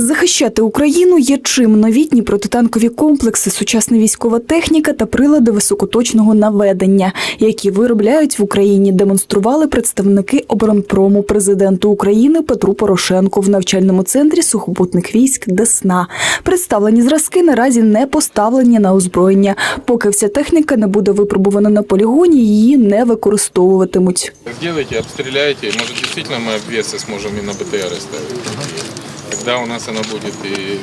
Захищати Україну є чим новітні протитанкові комплекси, сучасна військова техніка та прилади високоточного наведення, які виробляють в Україні, демонстрували представники оборонпрому президенту України Петру Порошенку в навчальному центрі сухопутних військ Десна. Представлені зразки наразі не поставлені на озброєння. Поки вся техніка не буде випробувана на полігоні, її не використовуватимуть. Сделайте, обстреляйте. Может, действительно мы обвесы сможем и на БТР ставить. Тогда у нас она будет и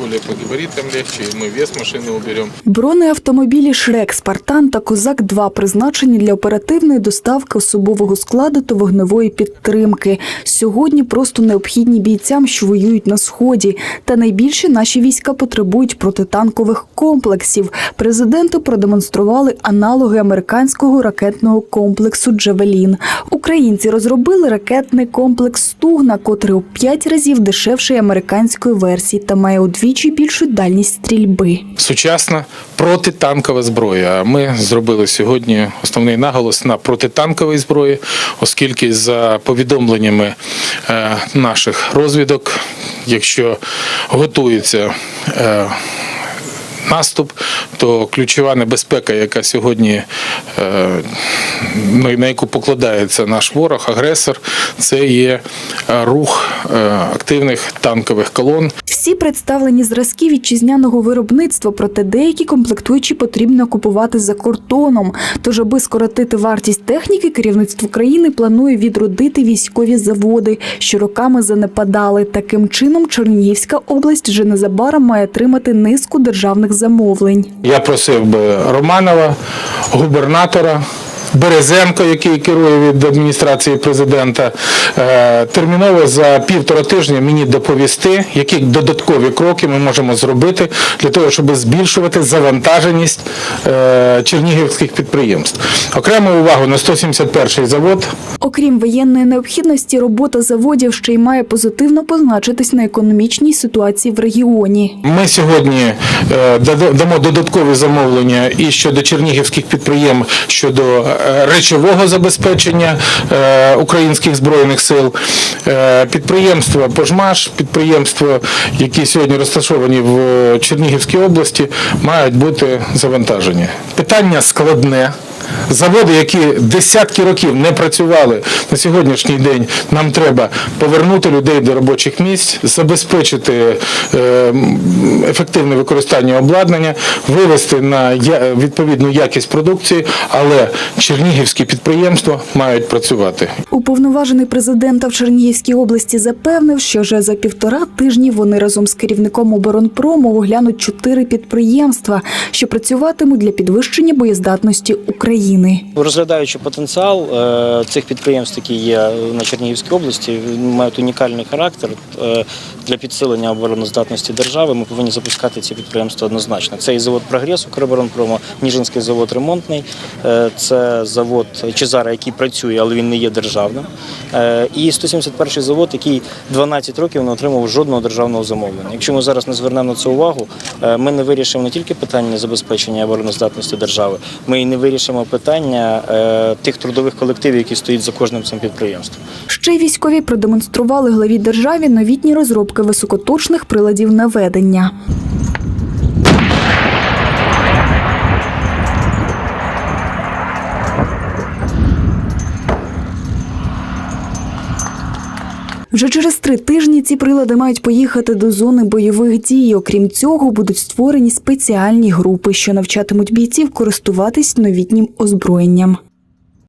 более по габаритам легче, и мы вес машины уберем. Бронеавтомобілі Шрек, Спартан та Козак 2 призначені для оперативної доставки особового складу та вогневої підтримки. Сьогодні просто необхідні бійцям, що воюють на сході. Та найбільше наші війська потребують протитанкових комплексів. Президенти продемонстрували аналоги американського ракетного комплексу Джавелін. Українці розробили ракетний комплекс Стугна, котрий у п'ять разів дешевший американської версії та має удвічі більшу дальність стрільби. Сучасна протитанкова зброя. Ми зробили сьогодні основний наголос на протитанковій зброї, оскільки за повідомленнями е, наших розвідок, якщо готується е, наступ, то ключова небезпека, яка сьогодні е, на яку покладається наш ворог, агресор, це є рух активних танкових колон. Всі представлені зразки вітчизняного виробництва, проте деякі комплектуючі потрібно купувати за кордоном. Тож, аби скоротити вартість техніки, керівництво країни планує відродити військові заводи, що роками занепадали. Таким чином, Чернігівська область вже незабаром має отримати низку державних замовлень. Я просив би Романова, губернатора. Березенко, який керує від адміністрації президента, е, терміново за півтора тижня мені доповісти, які додаткові кроки ми можемо зробити для того, щоб збільшувати завантаженість е, чернігівських підприємств. Окрему увагу на 171 завод. Окрім воєнної необхідності, робота заводів ще й має позитивно позначитись на економічній ситуації в регіоні. Ми сьогодні е, дамо додаткові замовлення і щодо чернігівських підприємств, щодо речового забезпечення е, українських збройних сил. Е, Підприємства Пожмаш, підприємства, які сьогодні розташовані в Чернігівській області, мають бути завантажені. Питання складне. Заводи, які десятки років не працювали на сьогоднішній день, нам треба повернути людей до робочих місць, забезпечити е, ефективне використання обладнання, вивести на відповідну якість продукції, але чернігівські підприємства мають працювати. Уповноважений президента в Чернігівській області запевнив, що вже за півтора тижні вони разом з керівником оборонпрому оглянуть чотири підприємства, що працюватимуть для підвищення боєздатності України. Розглядаючи потенціал е, цих підприємств, які є на Чернігівській області, мають унікальний характер е, для підсилення обороноздатності держави. Ми повинні запускати ці підприємства однозначно. Це і завод Прогрес Укроборонпрому, Ніжинський завод ремонтний, е, це завод Чезара, який працює, але він не є державним. Е, І 171 завод, який 12 років не отримав жодного державного замовлення. Якщо ми зараз не звернемо на це увагу, е, ми не вирішимо не тільки питання забезпечення обороноздатності держави, ми і не вирішимо питання тих трудових колективів, які стоять за кожним цим підприємством. Ще й військові продемонстрували главі державі новітні розробки високоточних приладів наведення. Вже через три тижні ці прилади мають поїхати до зони бойових дій. Окрім цього, будуть створені спеціальні групи, що навчатимуть бійців користуватись новітнім озброєнням.